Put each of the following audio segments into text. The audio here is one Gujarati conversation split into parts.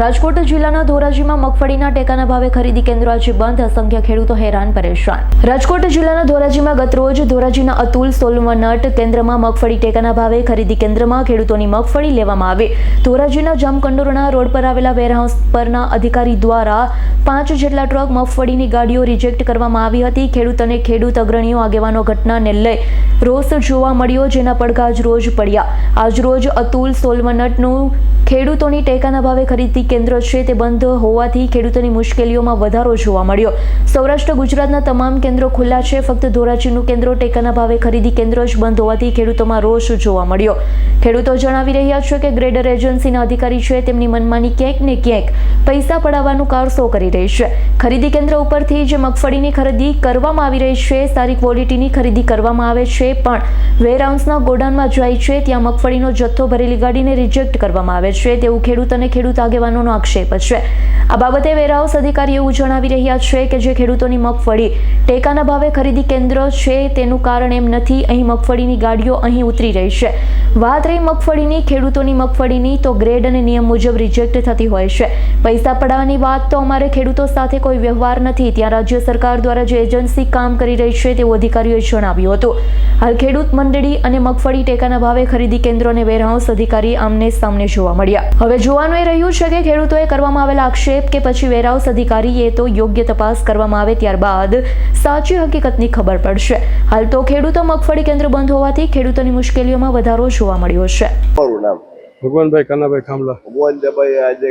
રાજકોટ જિલ્લાના ધોરાજીમાં મગફળીના ટેકાના ભાવે ખરીદી કેન્દ્રો આજે બંધ. અસંખ્ય ખેડૂતો હેરાન, પરેશાન. રાજકોટ જિલ્લાના ધોરાજીમાં ગતરોજ ધોરાજીના અતુલ સોલવનટ કેન્દ્રમાં મગફળી ટેકાના ભાવે ખરીદી કેન્દ્રમાં ખેડૂતોની મગફળી લેવામાં આવી. ધોરાજીના જામકંડોરણા રોડ પર આવેલા વેરહાઉસ પરના અધિકારી દ્વારા પાંચ જેટલા ટ્રક મગફળીની ગાડીઓ રિજેક્ટ કરવામાં આવી હતી. ખેડૂત અને ખેડૂત અગ્રણીઓ આગેવાનો ઘટનાને લઈ રોષ જોવા મળ્યો, જેના પડઘા રોજ પડ્યા. આજ રોજ અતુલ સોલવનટનું ખેડૂતોની ટેકાના ભાવે ખરીદી કેન્દ્ર છે તે બંધ હોવાથી ખેડૂતોની મુશ્કેલીઓમાં વધારો જોવા મળ્યો. સૌરાષ્ટ્ર, ગુજરાતના તમામ કેન્દ્રો ખુલ્લા છે. ફક્ત ધોરાજીનું કેન્દ્ર ટેકાના ભાવે ખરીદી કેન્દ્ર જ બંધ હોવાથી ખેડૂતોમાં રોષ જોવા મળ્યો. ખેડૂતો જણાવી રહ્યા છે કે ગ્રેડર એજન્સીના અધિકારી છે. તેમની મનમાની ક્યાંક ને ક્યાંક પૈસા પડાવવાનું કારસો કરી રહી છે. ખરીદી કેન્દ્ર ઉપરથી જે મગફળીની ખરીદી કરવામાં આવી રહી છે, સારી ક્વોલિટીની ખરીદી કરવામાં આવે છે, પણ વેરહાઉસના ગોડાઉનમાં જાય છે. ત્યાં મગફળીનો જથ્થો ભરેલી ગાડીને રિજેક્ટ કરવામાં આવે છે તેવું ખેડૂત અને ખેડૂત આગેવાનોનો આક્ષેપ છે. આ બાબતે વેરહાઉસ અધિકારી એવું જણાવી રહ્યા છે કે જે ખેડૂતોની મગફળી ટેકાના ભાવે ખરીદી કેન્દ્ર છે, તેનું કારણ એમ નથી, અહીં મગફળીની ગાડીઓ અહીં ઉતરી રહી છે. વાત રહી મગફળીની, ખેડૂતોની મગફળીની, તો ગ્રેડ અને નિયમ મુજબ રિજેક્ટ થતી હોય છે. પૈસા પડાવવાની વાત તો અમારે ખેડૂતો સાથે કોઈ વ્યવહાર નથી, ત્યાં રાજ્ય સરકાર દ્વારા જે એજન્સી કામ કરી રહી છે, તેવું અધિકારીઓએ જણાવ્યું હતું. હાલ ખેડૂત મંડળી અને મગફળી ટેકાના ભાવે ખરીદી કેન્દ્રો અને વેરહાઉસ અધિકારી આમને સામને જોવા મળ્યા. હવે જોવાનું એ રહ્યું છે કે ખેડૂતોએ કરવામાં આવેલા આક્ષેપ કે પછી વેરહાઉસ અધિકારીએ તો યોગ્ય તપાસ કરવામાં આવે ત્યારબાદ સાચી હકીકતની ખબર પડશે. હાલ તો ખેડૂતો મગફળી કેન્દ્ર બંધ હોવાથી ખેડૂતોની મુશ્કેલીઓમાં વધારો જોવા મળ્યો છે. ભગવાનભાઈ કાનાભાઈ ખામલા. ભગવાનભાઈ આજે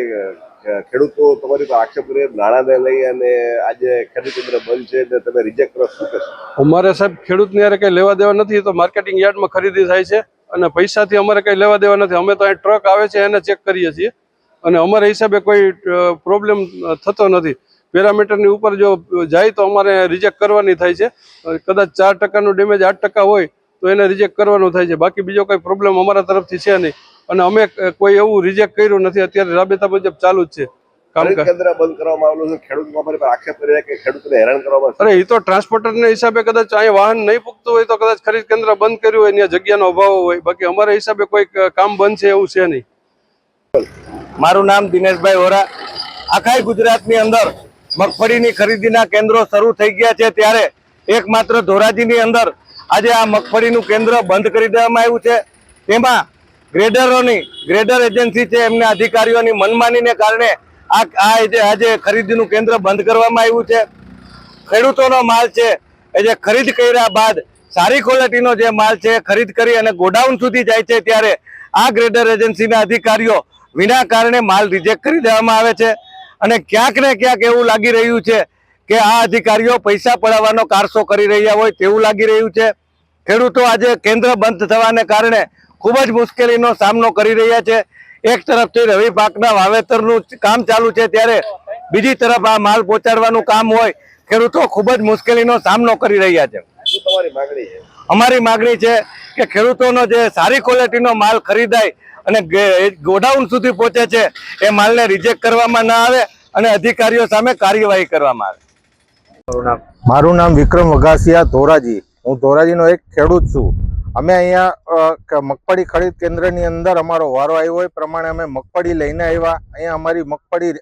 ખેડૂતો તમારી પર આક્ષેપ કરે નાણાંને લઈ અને આજે ખેડૂત કેન્દ્ર બંધ છે ને તમે રિજેક્ટ કરો શું કરશો? અમારે સાહેબ ખેડૂતની યારે કંઈ લેવા દેવા નથી તો માર્કેટિંગ યાર્ડમાં ખરીદી થાય છે. અને પૈસાથી અમારે કંઈ લેવા દેવા નથી. અમે તો અહીં ટ્રક આવે છે, એને ચેક કરીએ છીએ. અને અમારા હિસાબે કોઈ પ્રોબ્લેમ થતો નથી. પેરામીટરની ઉપર જો જાય તો અમારે રિજેક્ટ કરવાની થાય છે. કદાચ ચાર ટકાનું ડેમેજ આઠ ટકા હોય, તો એને રિજેક્ટ કરવાનું થાય છે. બાકી બીજો કોઈ પ્રોબ્લેમ અમારા તરફથી છે નહીં. અને અમે કોઈ એવું રિજેક્ટ કર્યું નથી. અત્યારે રાબેતા મુજબ ચાલુ જ છે. કેન્દ્ર બંધ કરવામાં આવેલું છે. ખેડૂત તમારી પર આક્ષેપ કરી રહ્યા કે ખેડૂતોને હેરાન કરવામાં અરે એ તો ટ્રાન્સપોર્ટરના હિસાબે કદાચ અહીંયા વાહન નહીં પૂગતું હોય તો કદાચ ખરીદ કેન્દ્ર બંધ કર્યું હોય ત્યાં જગ્યાનો અભાવ હોય. બાકી અમારા હિસાબે કોઈ કામ બંધ છે એવું છે નહીં. મારું નામ દિનેશભાઈ વોરા. આખા ગુજરાતની અંદર મગફળીની ખરીદીના કેન્દ્રો શરૂ થઈ ગયા છે ત્યારે એકમાત્ર ધોરાજીની અંદર આજે આ મગફળીનું કેન્દ્ર બંધ કરી દેવામાં આવ્યું છે. તેમાં ગ્રેડરોની ગ્રેડર એજન્સી છે એમના અધિકારીઓની મનમાનીને કારણે આ આ જે આજે ખરીદીનું કેન્દ્ર બંધ કરવામાં આવ્યું છે. ખેડૂતોનો માલ છે. એ જે ખરીદ કર્યા બાદ સારી ક્વોલિટીનો જે માલ છે ખરીદ કરી અને ગોડાઉન સુધી જાય છે ત્યારે આ ગ્રેડર એજન્સીના અધિકારીઓ વિના કારણે માલ રિજેક્ટ કરી દેવામાં આવે છે. અને ક્યાંક ને ક્યાંક એવું લાગી રહ્યું છે કે આ અધિકારીઓ પૈસા પડાવવાનો કારસો કરી રહ્યા હોય તેવું લાગી રહ્યું છે. ખેડૂતો આજે કેન્દ્ર બંધ થવાને કારણે ખૂબ જ મુશ્કેલીનો સામનો કરી રહ્યા છે. એક તરફથી રવિ પાકના વાવેતરનું કામ ચાલુ છે ત્યારે બીજી તરફ આ માલ પહોંચાડવાનું કામ હોય ખેડૂતો ખૂબ જ મુશ્કેલીનો સામનો કરી રહ્યા છે. અમારી માગણી છે કે ખેડૂતોનો જે સારી ક્વોલિટીનો માલ ખરીદાય અને ગોડાઉન સુધી પહોંચે છે એ માલને રિજેક્ટ કરવામાં ના આવે અને અધિકારીઓ સામે કાર્યવાહી કરવામાં આવે. મારું નામ વિક્રમ વઘાસિયા ધોરાજી. હું ધોરાજીનો એક ખેડૂત છું. અમે અહીંયા મગફળી ખરીદ કેન્દ્રની અંદર અમારો વારો આવ્યો એ પ્રમાણે અમે મગફળી લઈને આવ્યા. અહીંયા અમારી મગફળી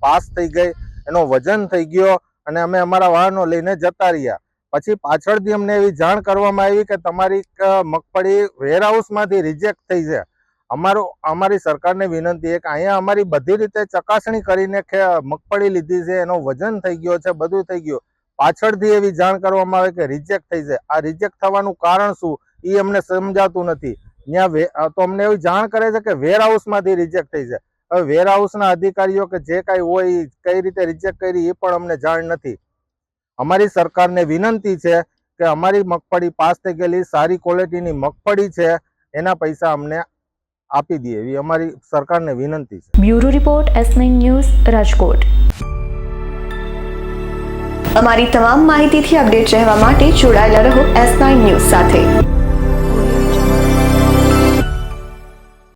પાસ થઈ ગઈ, એનો વજન થઈ ગયો અને અમે અમારા વાહનો લઈને જતા રહ્યા. પછી પાછળથી અમને એવી જાણ કરવામાં આવી કે તમારી મગફળી વેરહાઉસમાંથી રિજેક્ટ થઈ છે. અમારો, અમારી સરકારને વિનંતી એ કે અહીંયા અમારી બધી રીતે ચકાસણી કરીને કે મગફળી લીધી છે, એનો વજન થઈ ગયો છે, બધું થઈ ગયું. પાછળથી એવી જાણ કરવામાં આવે કે રિજેક્ટ થઈ જાય આ રિજેક્ટ થવાનું કારણ શું? એ અમને સમજાતું નથી. ત્યાં તો અમને એવી જાણ કરે છે કે વેરહાઉસમાંથી રિજેક્ટ થઈ જાય હવે વેરહાઉસના અધિકારીઓ કે જે કાંઈ હોય કઈ રીતે રિજેક્ટ કરી એ પણ અમને જાણ નથી. અમારી સરકારને વિનંતી છે કે અમારી મગફળી પાસ થઈ ગયેલી, સારી ક્વોલિટીની મગફળી છે, એના પૈસા અમને આપી દે એવી અમારી સરકારને વિનંતી છે. Bureau report S News, Rajkot. અમારી તમામ માહિતીથી અપડેટ રહેવા માટે જોડાયેલા રહો એસ ન્યૂઝ સાથે.